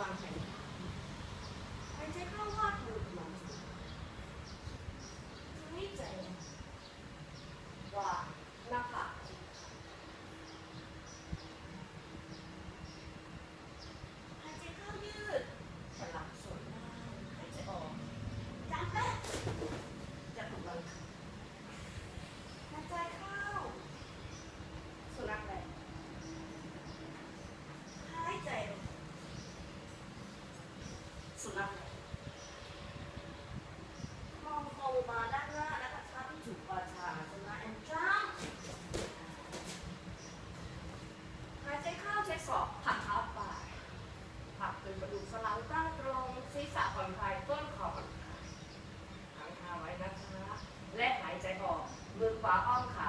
วางแผนหายใจเข้าว่า 把奥卡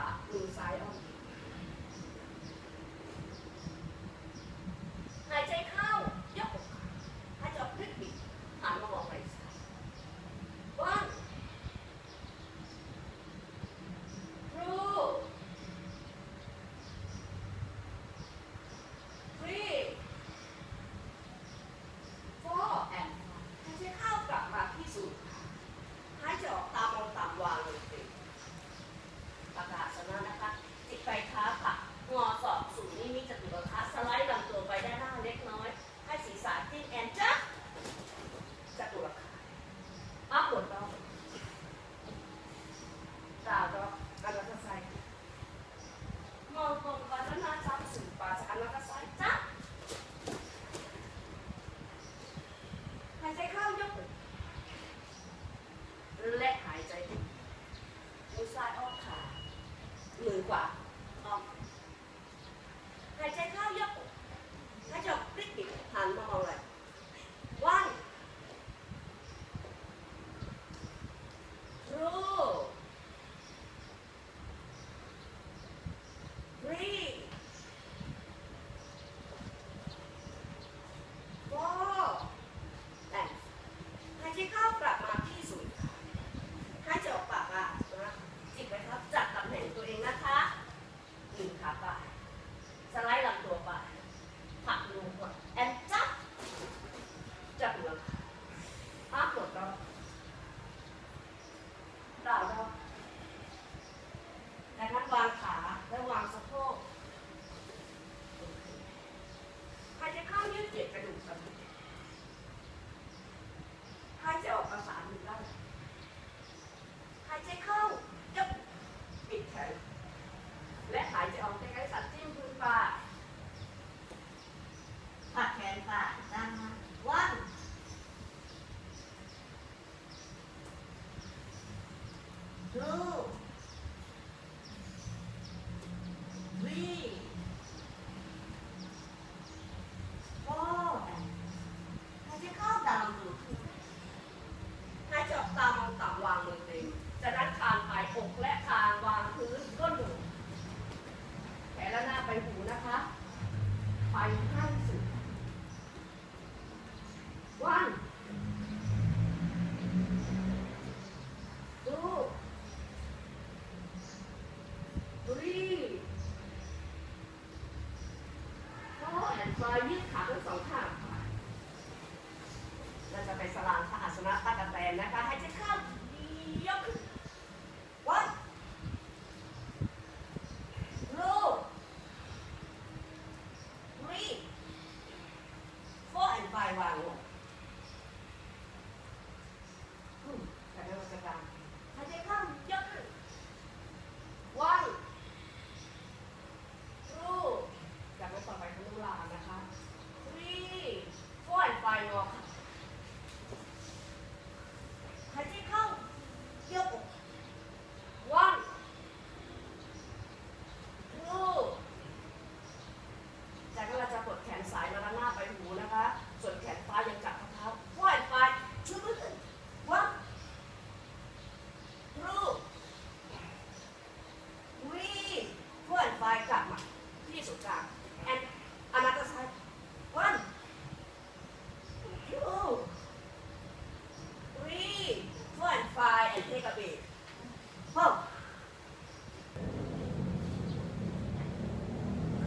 I'm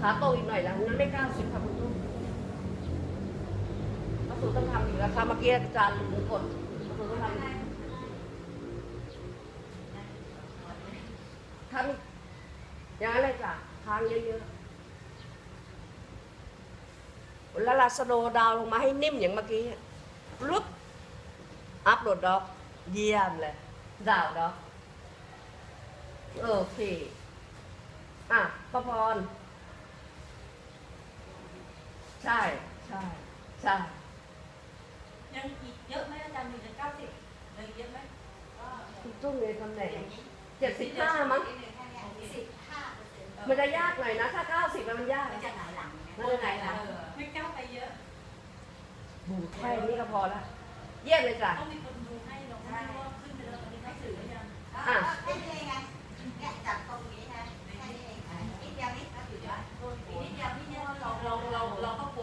ขาโตอีกหน่อยแล้วนั้นไม่กล้าสิบค่ะคุณตุ้มพะสูต้องทำอีกแล้วค่ะเมื่อกี้อาจารย์ลืมกดพระสูต้องทำทำอย่างนั้นเลยจ้ะทางเยอะๆแล้วลาสโนดาวลงมาให้นิ่มอย่างเมื่อกี้ลุกอัพโหลดดอกเยี่ยมเลยดาวด็อกโอเค อะประพร ใช่ใช่ใช่ยังอีกเยอะไหมอาจารย์มีเก้าสิบเลยเยอะไหมต้องเลยตำแหน่งเจ็ดสิบห้ามั้งมันจะยากหน่อยนะ ถ้าเก้าสิบมันยากมันจะหลายหลังมันจะไหลหลังไม่เก้าไปเยอะบูแค่นี้ก็พอละเยี่ยมเลยจ้ะต้องมีคนดูให้เราใช่ขึ้นไปแล้วตอนนี้หนัสือยังอะมเป็นไงเนี่ยจับตรง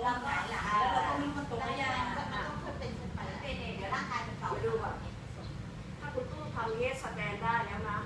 เราก็หลายแล้วเราก็มีคนตัวใหญ่ก็มันต้องเป็นเป็นไปเป็นเองเดี๋ยวร่างกายมันต่อดูแบบถ้าคุณตู้ทำเงี้ยสแกนได้แล้วนะ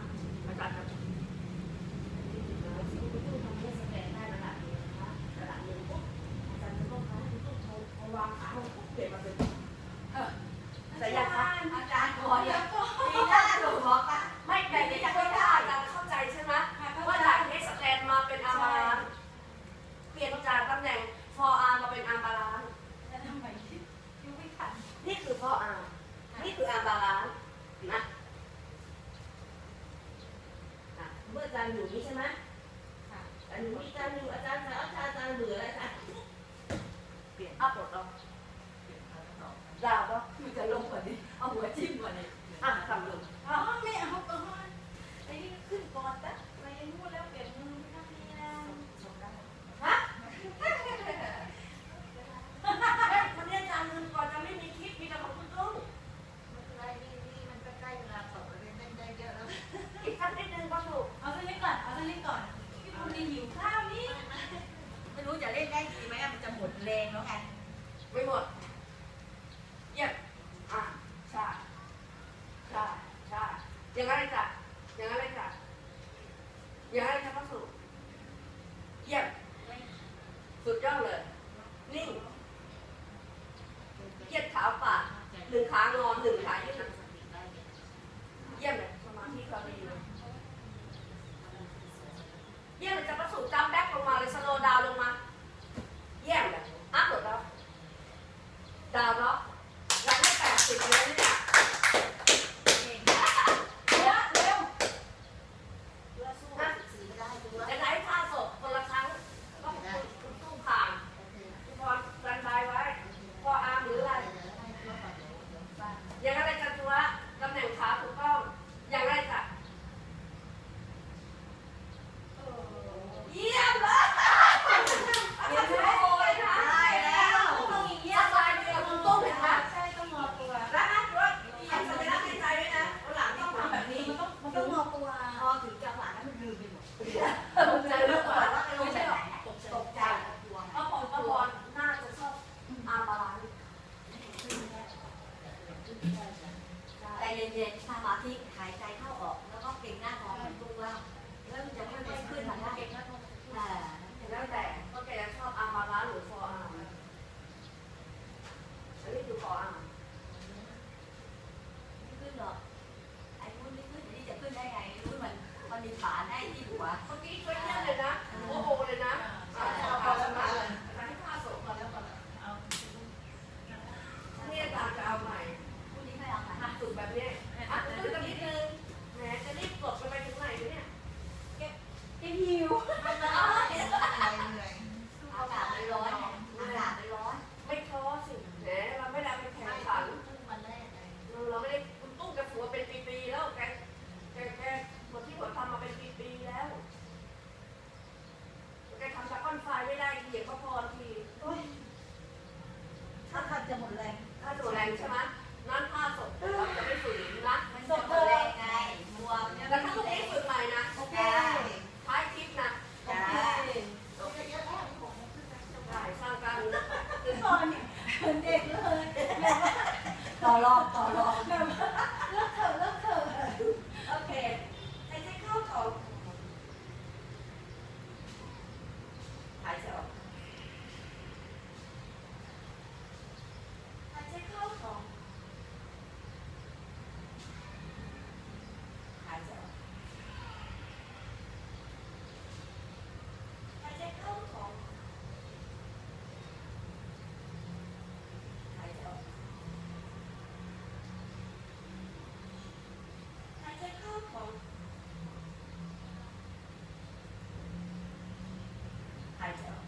I don't.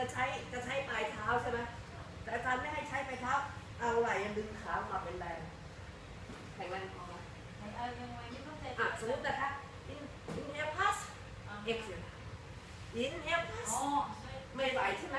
จะใช้จะใช้ปลายเท้าใช่ไหมแต่อาจารย์ไม่ให้ใช้ปลายเท้า เอาไหล่ดึงขาออกมาเป็นแรงแข็งแรงพออะสมมตินะคะ in in here pass exhale in here pass ไม่ไหวใช่ไหม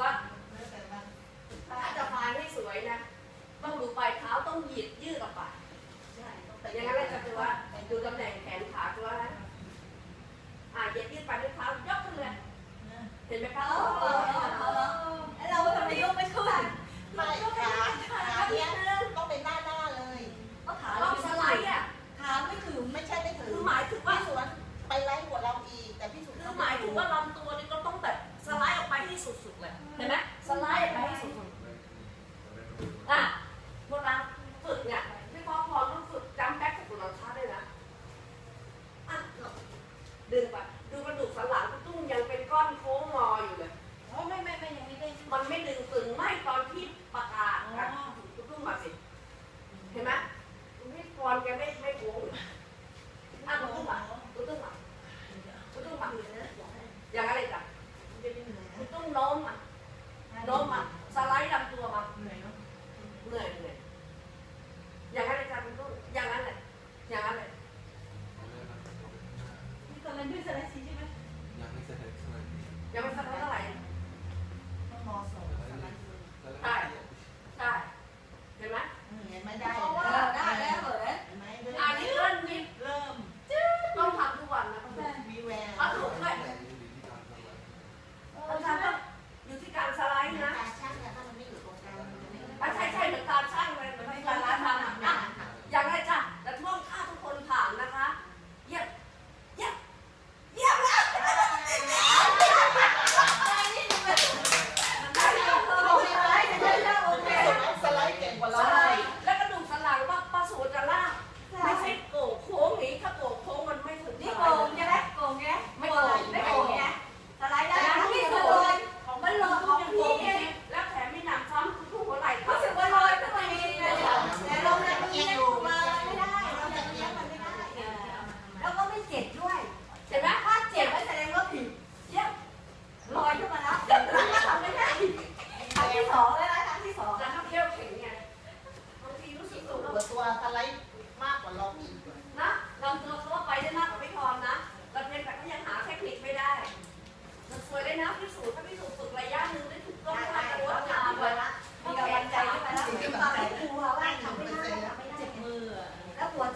ว่าถ้าจะพายให้สวยนะ ต้องดูปลายเท้าต้องเหยียดยืดออกไปแต่อย่างนั้นก็คือว่าดูตำแหน่งแขนขาคือว่าอ่าเหยียดยืดไปด้วยเท้ายกขึ้นเลย เห็นไหมคะ slide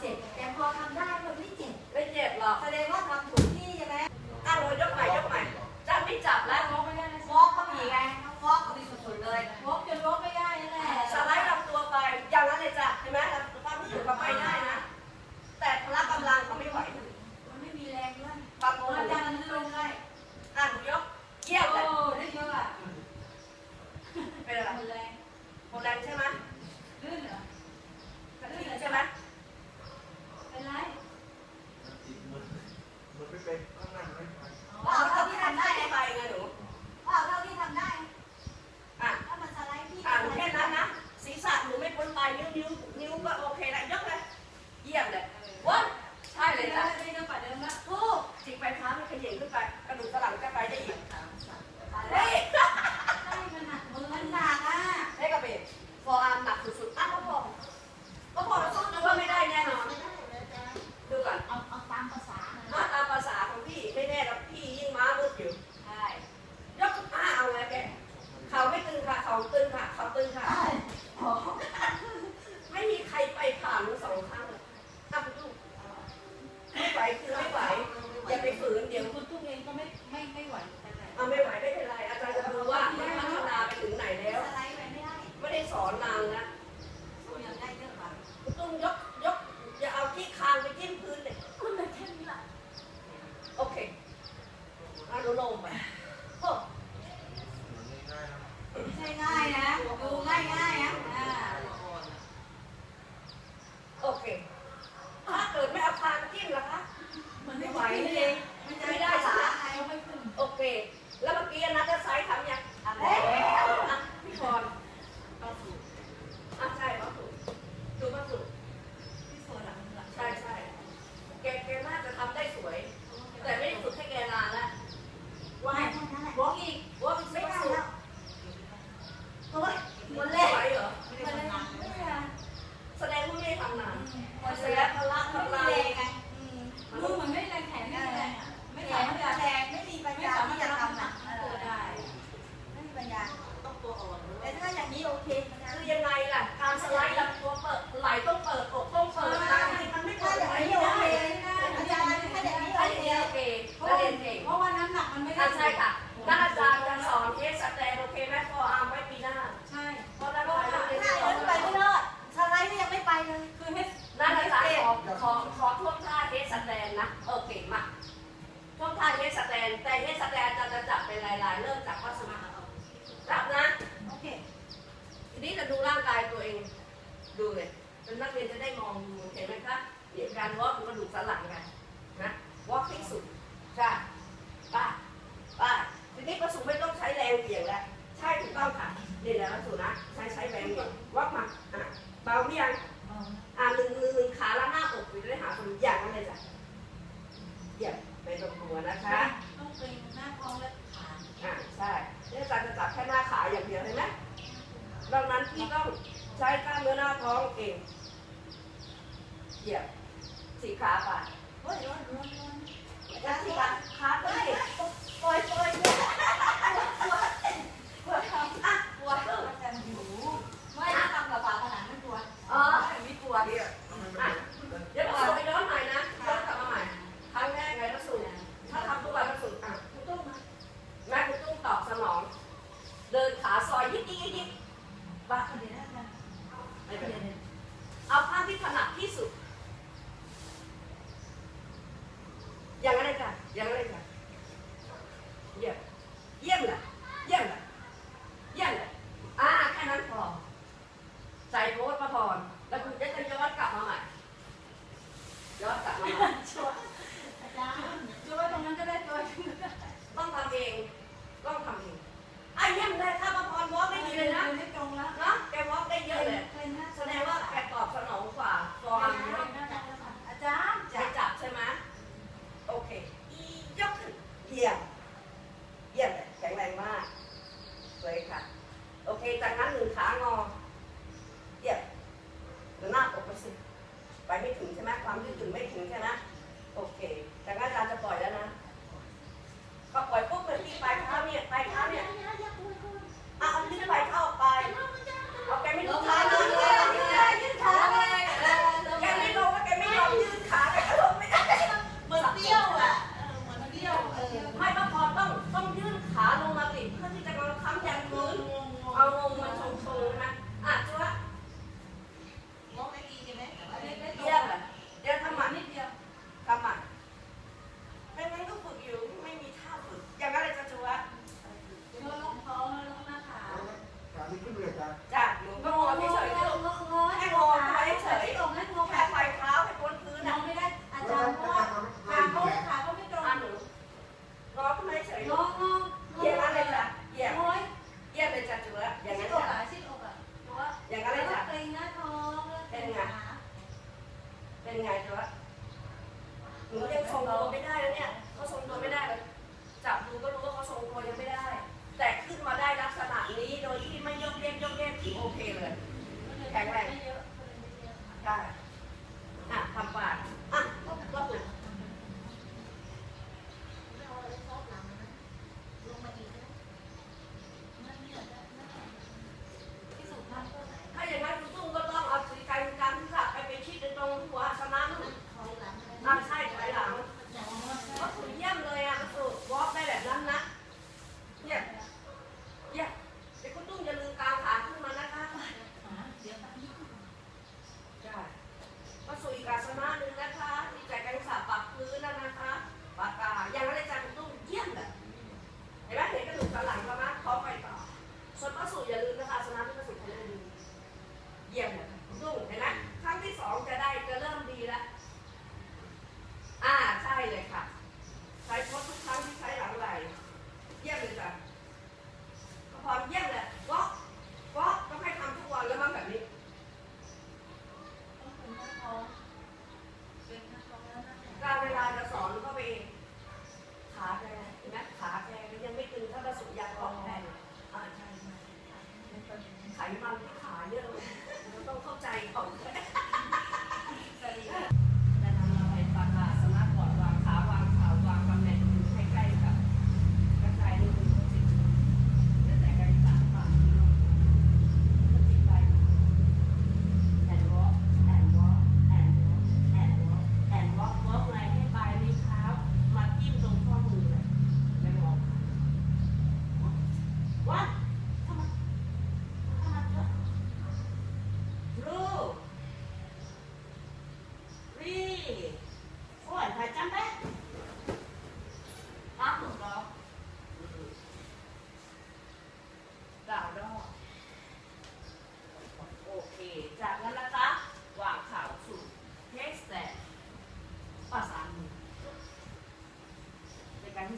เจ็บแต่พอทำได้มันไม่เจ็บไม่เจ็บหรอกแสด Máy. เหยียบสีขาไปเฮ้ยร้อนร้อนร้อนสีขา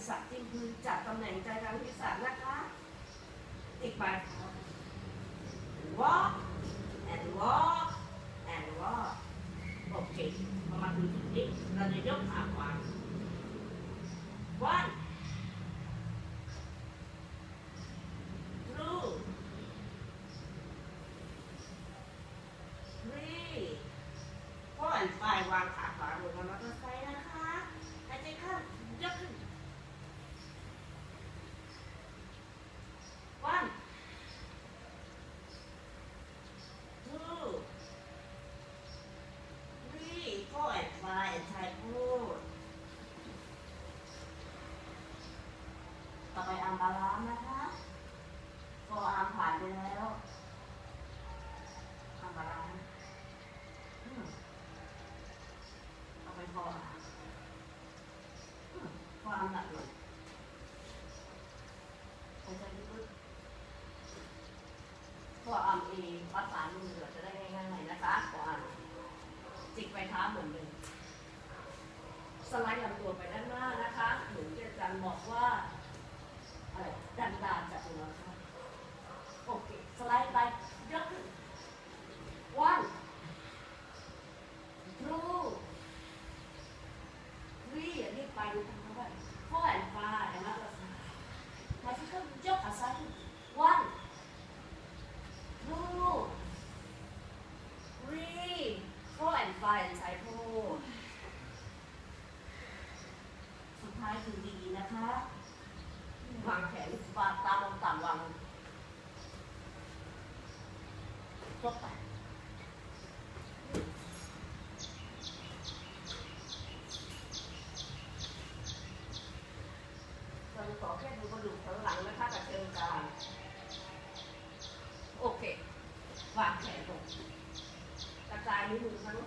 ศักดิ์ที่คือจากตำแหน่งใจกลางวิทยาศาสตร์นะคะติดไป ไปท้าเหมือนเดิมสไลด์ลำตัวไปด้านหน้านะคะหรือที่อาจาร์บอกว่าอะไรดันดานจากตัวเราค่ะโอเค สไลด์ไป Chinese